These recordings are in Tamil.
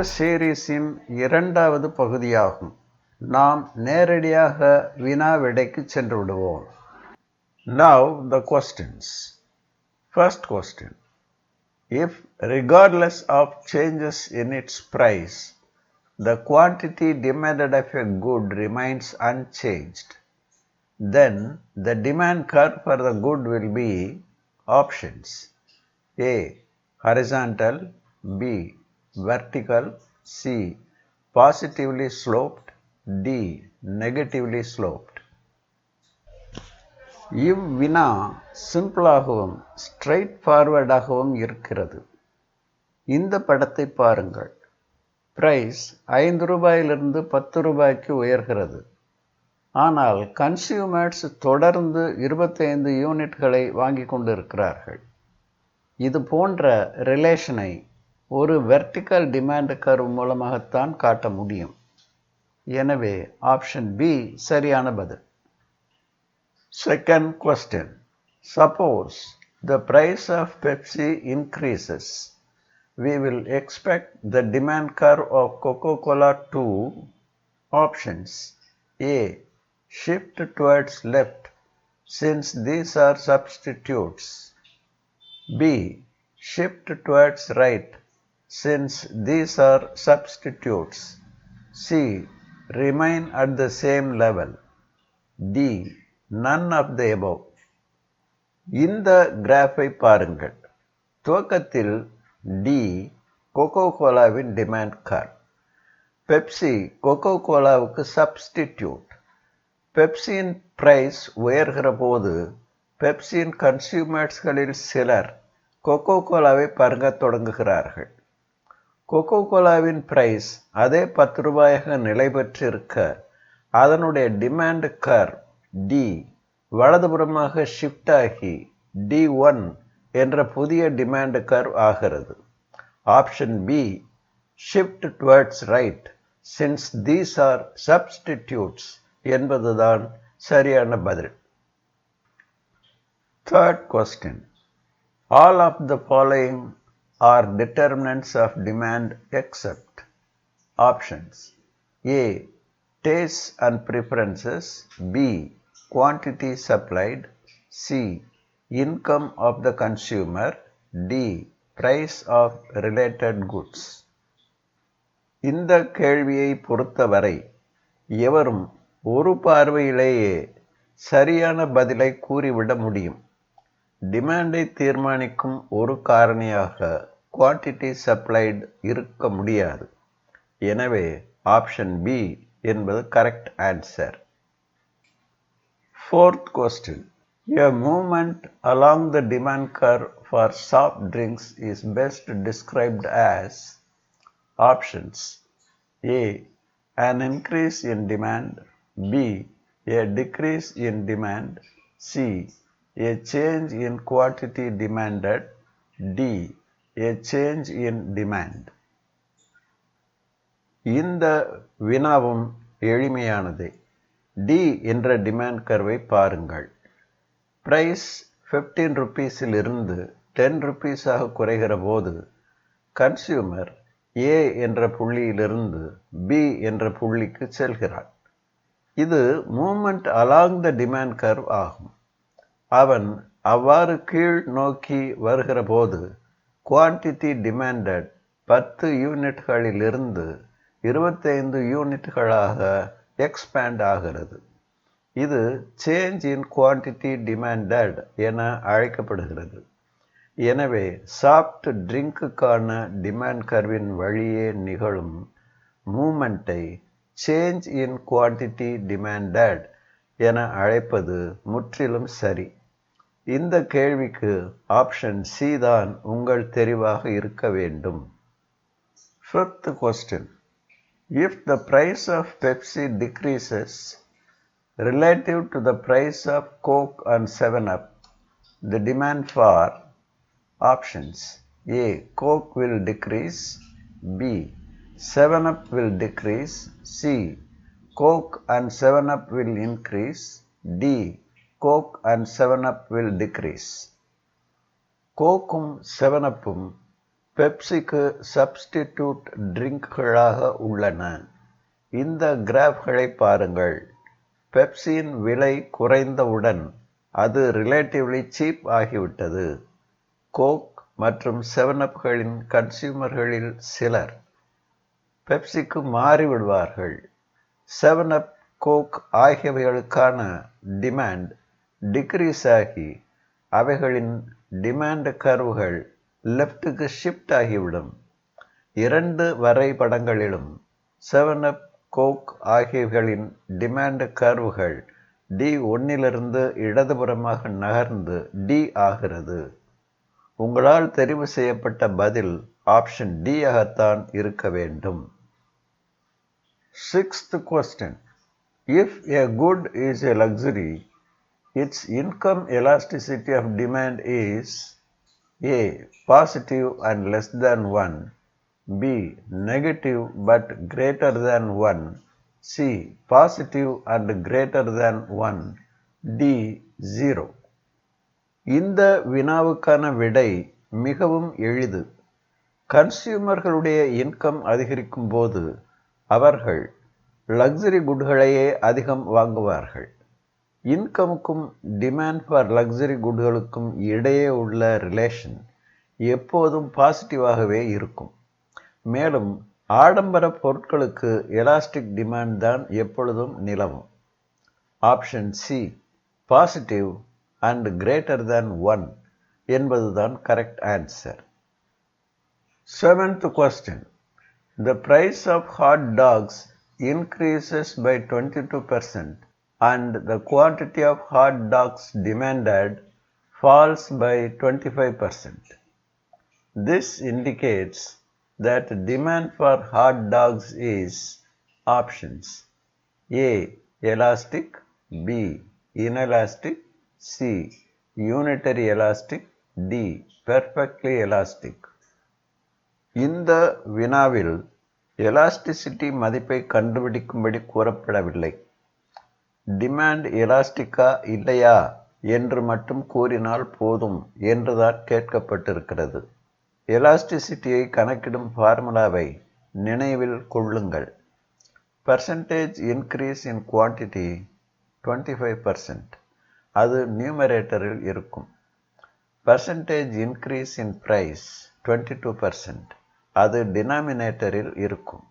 சீரீஸின் இரண்டாவது பகுதியாகும் நாம் நேரடியாக வினா விடைக்கு சென்று விடுவோம் Now the questions. First question. If regardless of changes in its price, the quantity demanded of a good remains unchanged, then the demand curve for the good will be options A. Horizontal B. Vertical C. Positively sloped D. Negatively sloped இவ்வினா சிம்பிளாகவும் ஸ்ட்ரைட் ஃபார்வர்டாகவும் இருக்கிறது இந்த படத்தை பாருங்கள் பிரைஸ் ஐந்து ரூபாயிலிருந்து பத்து ரூபாய்க்கு உயர்கிறது ஆனால் கன்சியூமர்ஸ் தொடர்ந்து இருபத்தைந்து யூனிட்களை வாங்கி கொண்டிருக்கிறார்கள் இது போன்ற ரிலேஷனை ஒரு வெர்டிக்கல் டிமாண்ட் கர்வ் மூலமாகத்தான் காட்ட முடியும் எனவே ஆப்ஷன் பி சரியான பதில் Second question. Suppose the price of Pepsi increases. We will expect the demand curve of Coca-Cola to options. A. Shift towards left since these are substitutes. B. Shift towards right since these are substitutes. C. Remain at the same level. D. none of the above இந்த கிராஃபை பாருங்கள் துவக்கத்தில் டி கொக்கோ கோலாவின் டிமாண்ட் கார் பெப்சி கொக்கோ கோலாவுக்கு சப்ஸ்டிடியூட் பெப்சியின் பிரைஸ் உயர்கிற போது பெப்சியின் கன்சியூமர்ஸ்களில் சிலர் கொக்கோ கோலாவை பருங்கத் தொடங்குகிறார்கள் கொக்கோ கோலாவின் பிரைஸ் அதே பத்து ரூபாயாக நிலை பெற்றிருக்க அதனுடைய டிமாண்ட் கர் டி வலதுபுறமாக ஷிஃப்ட் ஆகி டி ஒன் என்ற புதிய டிமாண்ட் கர்வ் ஆகிறது. Option B shift towards right since these are substitutes என்பதுதான் சரியான பதில். Third question all of the following are determinants of demand except options A tastes and preferences. B quantity supplied C income of the consumer. D price of related goods இந்த கேள்வியை பொறுத்தவரை எவரும் ஒரு பார்வையிலேயே சரியான பதிலை கூறிவிட முடியும். டிமாண்டை தீர்மானிக்கும் ஒரு காரணியாக குவான்டிட்டி சப்ளைடு இருக்க முடியாது. எனவே ஆப்ஷன் பி என்பது correct answer fourth question a movement along the demand curve for soft drinks is best described as options A an increase in demand b a decrease in demand c a change in quantity demanded d a change in demand. இந்த வினாவும் எளிமையானதே. டி என்ற டிமாண்ட் கர்வை பாருங்கள். பிரைஸ் ஃபிஃப்டீன் ருப்பீஸிலிருந்து டென் ருப்பீஸாக குறைகிற போது கன்சியூமர் ஏ என்ற புள்ளியிலிருந்து பி என்ற புள்ளிக்கு செல்கிறான். இது movement along the demand curve ஆகும். அவன் அவ்வாறு கீழ் நோக்கி வருகிற போது குவான்டிட்டி டிமாண்டட் பத்து யூனிட்களிலிருந்து இருபத்தைந்து யூனிட்களாக எக்ஸ்பேண்ட் ஆகிறது. இது சேஞ்ச் இன் குவான்டிட்டி டிமாண்டட் என அழைக்கப்படுகிறது. எனவே சாஃப்ட் ட்ரிங்க்குக்கான டிமாண்ட் கர்வின் வழியே நிகழும் மூமெண்ட்டை சேஞ்ச் இன் குவான்டிட்டி டிமாண்டட் என அழைப்பது முற்றிலும் சரி. இந்த கேள்விக்கு ஆப்ஷன் சி தான் உங்கள் தெரிவாக இருக்க வேண்டும் fifth question If the price of Pepsi decreases relative to the price of Coke and 7-Up, the demand for options A. Coke will decrease, B. 7-Up will decrease, C. Coke and 7-Up will increase, Coke and Seven Up will decrease கோக்கும் செவன் அப்பும் பெப்சிக்கு சப்ஸ்டிடியூட் ட்ரிங்க்குகளாக உள்ளன. இந்த கிராஃப்களை பாருங்கள். பெப்சியின் விலை குறைந்தவுடன் அது ரிலேட்டிவ்லி சீப் ஆகிவிட்டது. கோக் மற்றும் செவன் அப்களின் கன்சியூமர்களில் சிலர் பெப்சிக்கு மாறிவிடுவார்கள். செவன் அப் கோக் ஆகியவைகளுக்கான டிமாண்ட் டிக்ரீஸ் ஆகி அவைகளின் டிமாண்ட் கர்வுகள் லெஃப்ட்டுக்கு ஷிஃப்ட் ஆகிவிடும். இரண்டு வரைபடங்களிலும் அப் கோக் ஆகியவைகளின் டிமாண்ட் கர்வுகள் டி ஒன்னிலிருந்து இடதுபுறமாக நகர்ந்து டி ஆகிறது. உங்களால் தெரிவு செய்யப்பட்ட பதில் ஆப்ஷன் டி ஆகத்தான் இருக்க வேண்டும். Sixth question if a good is a luxury its income elasticity of demand is A positive and less than one B negative but greater than one C positive and greater than one D zero இந்த வினாவுக்கான விடை மிகவும் எளிது. கன்சியூமர்களுடைய இன்கம் அதிகரிக்கும் போது அவர்கள் லக்ஸரி குட்களையே அதிகம் வாங்குவார்கள். இன்கமுக்கும் டிமாண்ட் ஃபார் லக்ஸரி குட்களுக்கும் இடையே உள்ள ரிலேஷன் எப்போதும் பாசிட்டிவாகவே இருக்கும். மேலும் ஆடம்பர பொருட்களுக்கு எலாஸ்டிக் டிமாண்ட் தான் எப்பொழுதும் நிலவும். Option C positive and greater than one என்பதுதான் correct answer seventh question the price of hot dogs increases by twenty two percent and the quantity of hot dogs demanded falls by 25%. This indicates that demand for hot dogs is options A. Elastic B. Inelastic C. Unitary elastic D. Perfectly elastic இந்த வினாவில் எலாஸ்டிசிட்டி மதிப்பை கண்டுபிடிக்கும்படி கூறப்படவில்லை டிமாண்ட் எலாஸ்டிக்கா இல்லையா என்று மட்டும் கூறினால் போதும் என்றுதான் கேட்கப்பட்டிருக்கிறது. எலாஸ்டிசிட்டியை கணக்கிடும் ஃபார்முலாவை நினைவில் கொள்ளுங்கள். Percentage increase in quantity twenty five percent அது நியூமரேட்டரில் இருக்கும். Percentage increase in price twenty two percent அது டினாமினேட்டரில் இருக்கும்.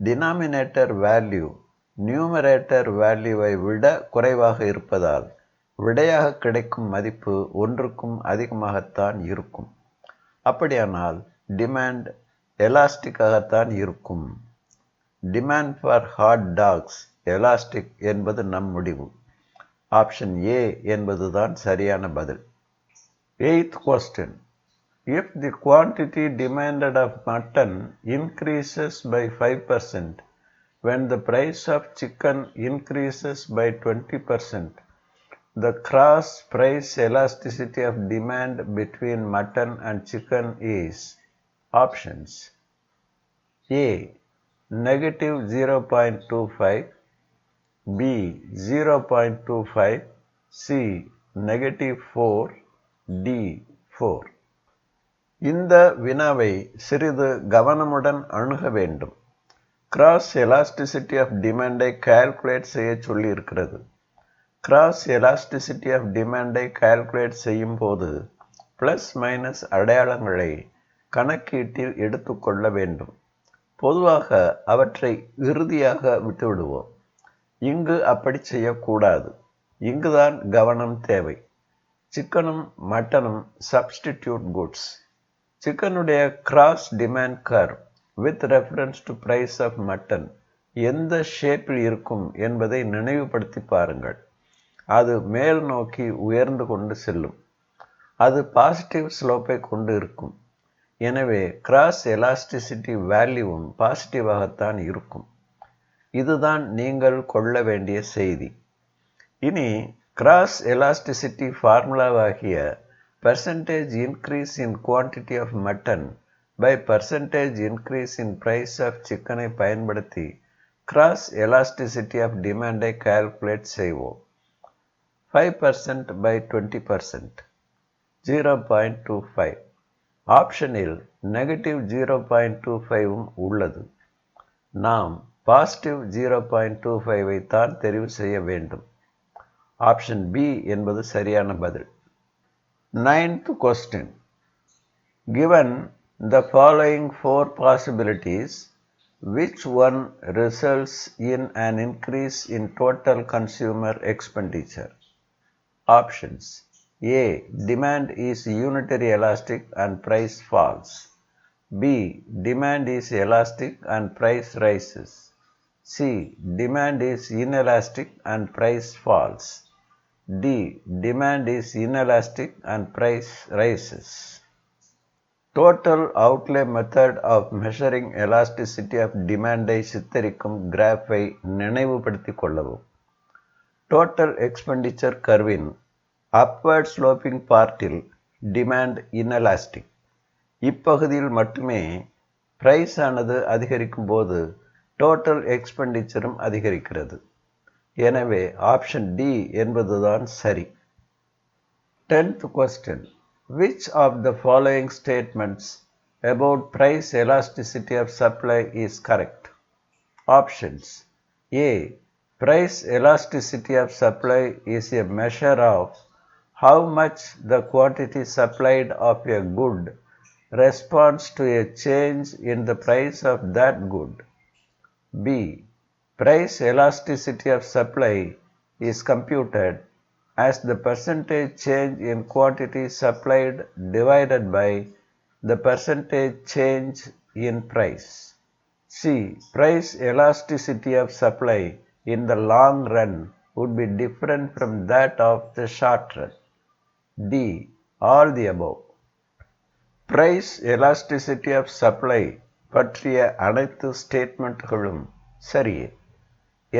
டினாமினேட்டர் வேல்யூ நியூமரேட்டர் வேல்யூவை விட குறைவாக இருப்பதால் விடையாக கிடைக்கும் மதிப்பு ஒன்றுக்கும் அதிகமாகத்தான் இருக்கும். அப்படியானால் டிமாண்ட் எலாஸ்டிக்காகத்தான் இருக்கும். Demand for hot dogs elastic என்பது நம் முடிவு. ஆப்ஷன் ஏ என்பதுதான் சரியான பதில். Eighth question if the quantity demanded of mutton increases by five percent when the price of chicken increases by 20%, the cross price elasticity of demand between mutton and chicken is options A negative 0.25, B 0.25, C negative 4, D 4. இந்த வினாவை சிறிது கவனமுடன் அணுக வேண்டும் கிராஸ் எலாஸ்டிசிட்டி ஆஃப் டிமாண்டை கால்குலேட் செய்ய சொல்லியிருக்கிறது. கிராஸ் எலாஸ்டிசிட்டி ஆஃப் டிமாண்டை கால்குலேட் செய்யும் போது ப்ளஸ் மைனஸ் அடையாளங்களை கணக்கீட்டில் எடுத்துக்கொள்ள வேண்டும். பொதுவாக அவற்றை இறுதியாக விட்டுவிடுவோம். இங்கு அப்படி செய்யக்கூடாது. இங்குதான் கவனம் தேவை. சிக்கனும் மட்டனும் substitute goods சிக்கனுடைய cross demand curve with reference to price of mutton எந்த ஷேப்பில் இருக்கும் என்பதை நினைவுபடுத்தி பாருங்கள். அது மேல் நோக்கி உயர்ந்து கொண்டு செல்லும். அது பாசிட்டிவ் ஸ்லோப்பை கொண்டு இருக்கும். எனவே கிராஸ் எலாஸ்டிசிட்டி வேல்யூவும் பாசிட்டிவாகத்தான் இருக்கும். இதுதான் நீங்கள் கொள்ள வேண்டிய செய்தி. இனி கிராஸ் எலாஸ்டிசிட்டி ஃபார்முலாவாகிய percentage increase in quantity of mutton by percentage increase in price of சிக்கனை பயன்படுத்தி கிராஸ் எலாஸ்டிசிட்டி ஆஃப் டிமாண்டை கால்குலேட் செய்வோம். Five percent by twenty percent zero point two five ஆப்ஷனில் நெகட்டிவ் ஜீரோ பாயிண்ட் டூ ஃபைவும் உள்ளது. நாம் பாசிட்டிவ் ஜீரோ பாயிண்ட் டூ ஃபைவை தான் தெரிவு செய்ய வேண்டும். ஆப்ஷன் பி என்பது சரியான பதில். Ninth question given the following four possibilities, which one results in an increase in total consumer expenditure? Options A. Demand is unitary elastic and price falls. B. Demand is elastic and price rises. C. Demand is inelastic and price falls. D. Demand is inelastic and price rises. Total outlay method of measuring elasticity of டிமாண்டை சித்தரிக்கும் கிராஃபை நினைவுபடுத்திக் கொள்ளவும். டோட்டல் எக்ஸ்பெண்டிச்சர் கர்வின் அப்வர்ட் ஸ்லோப்பிங் பார்ட்டில் டிமாண்ட் இன்எலாஸ்டிக் இப்பகுதியில் மட்டுமே பிரைஸ் ஆனது அதிகரிக்கும் போது டோட்டல் எக்ஸ்பெண்டிச்சரும் அதிகரிக்கிறது. எனவே ஆப்ஷன் டி என்பதுதான் சரி. Tenth question Which of the following statements about price elasticity of supply is correct? Options A. Price elasticity of supply is a measure of how much the quantity supplied of a good responds to a change in the price of that good. B. Price elasticity of supply is computed as the percentage change in quantity supplied divided by the percentage change in price. C. Price elasticity of supply in the long run would be different from that of the short run. D. All the above. Price elasticity of supply பற்றிய அனைத்து ஸ்டேட்மெண்ட்களும் சரியே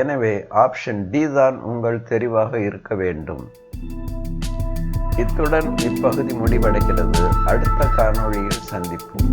எனவே ஆப்ஷன் டி தான் உங்கள் தெரிவாக இருக்க வேண்டும். இத்துடன் இப்பகுதி முடிவடைகிறது. அடுத்த காணொளியில் சந்திப்போம்.